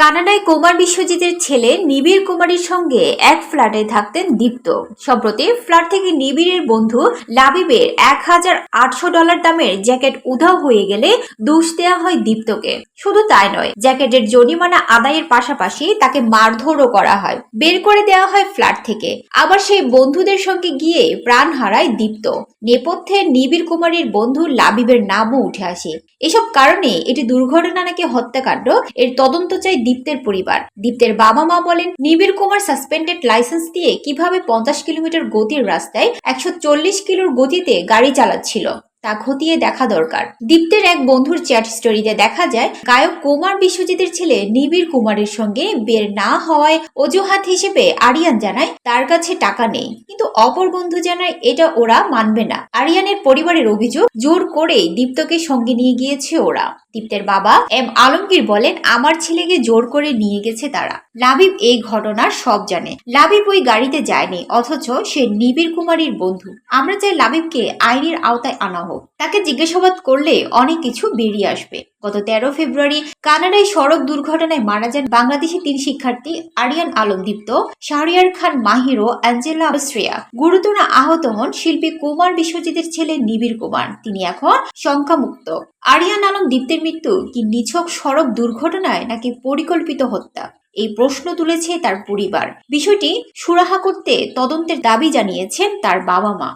কানাডায় কুমার বিশ্বজিতের ছেলে নিবিড় কুমারীর সঙ্গে এক ফ্ল্যাটে থাকতেন দীপ্ত। সম্প্রতি ফ্ল্যাট থেকে নিবিড়ের বন্ধু লাবিবের এক হাজার আটশো ডলার দামের জ্যাকেট উধাও হয়ে গেলে দোষ দেওয়া হয় দীপ্তকে। শুধু তাই নয়, জ্যাকেটের জরিমানা আদায়ের পাশাপাশি তাকে মারধরও করা হয়। বের করে দেওয়া হয় ফ্ল্যাট থেকে। আবার সেই বন্ধুদের সঙ্গে গিয়ে প্রাণ হারায় দীপ্ত। নেপথ্যে নিবিড় কুমারীর বন্ধু লাবিবের নামও উঠে আসে। এসব কারণে এটি দুর্ঘটনা নাকি হত্যাকাণ্ড, এর তদন্ত চাই দীপ্তের পরিবার। দীপ্তের বাবা মা বলেন, নিবিড় কুমার সাসপেন্ডেড লাইসেন্স দিয়ে কীভাবে পঞ্চাশ কিলোমিটার গতির রাস্তায় একশো চল্লিশ কিলোর গতিতে গাড়ি চালাচ্ছিল, তা খতিয়ে দেখা দরকার। দীপ্তের এক বন্ধুর চ্যাট স্টোরিতে দেখা যায়, গায়ক কুমার বিশ্বজিতের ছেলে নিবিড় কুমারের সঙ্গে বের না হওয়ায় অজুহাত হিসেবে আরিয়ান জানায়, তার কাছে টাকা নেই। কিন্তু অপর বন্ধু জানায়, এটা ওরা মানবে না। আরিয়ানের পরিবারের অভিযোগ, জোর করেই দীপ্তকে সঙ্গে নিয়ে গিয়েছে ওরা। দীপ্তের বাবা এম আলমগীর বলেন, আমার ছেলেকে জোর করে নিয়ে গেছে তারা। লাবিব এই ঘটনার সব জানে। লাবিব ওই গাড়িতে যায়নি, অথচ সে নিবিড় কুমারীর বন্ধু। আমরা চাই লাবিবকে আইনের আওতায় আনা হোক। তাকে জিজ্ঞাসাবাদ করলে অনেক কিছু বেরিয়ে আসবে। গত তেরো ফেব্রুয়ারি কানাডায় সড়ক দুর্ঘটনায় মারা যান বাংলাদেশি তিন শিক্ষার্থী আরিয়ান আলম দীপ্ত, শাহরিয়ার খান মাহির অ্যাঞ্জেলা শ্রেয়া গুরুতর আহত হন শিল্পী কুমার বিশ্বজিতের ছেলে নিবিড় কুমার। তিনি এখন শঙ্কামুক্ত। আরিয়ান আলম দীপ্তের মৃত্যু কি নিছক সড়ক দুর্ঘটনায় নাকি পরিকল্পিত হত্যা? এই প্রশ্ন তুলেছে তার পরিবার। বিষয়টি সুরাহা করতে তদন্তের দাবি জানিয়েছেন তার বাবা মা।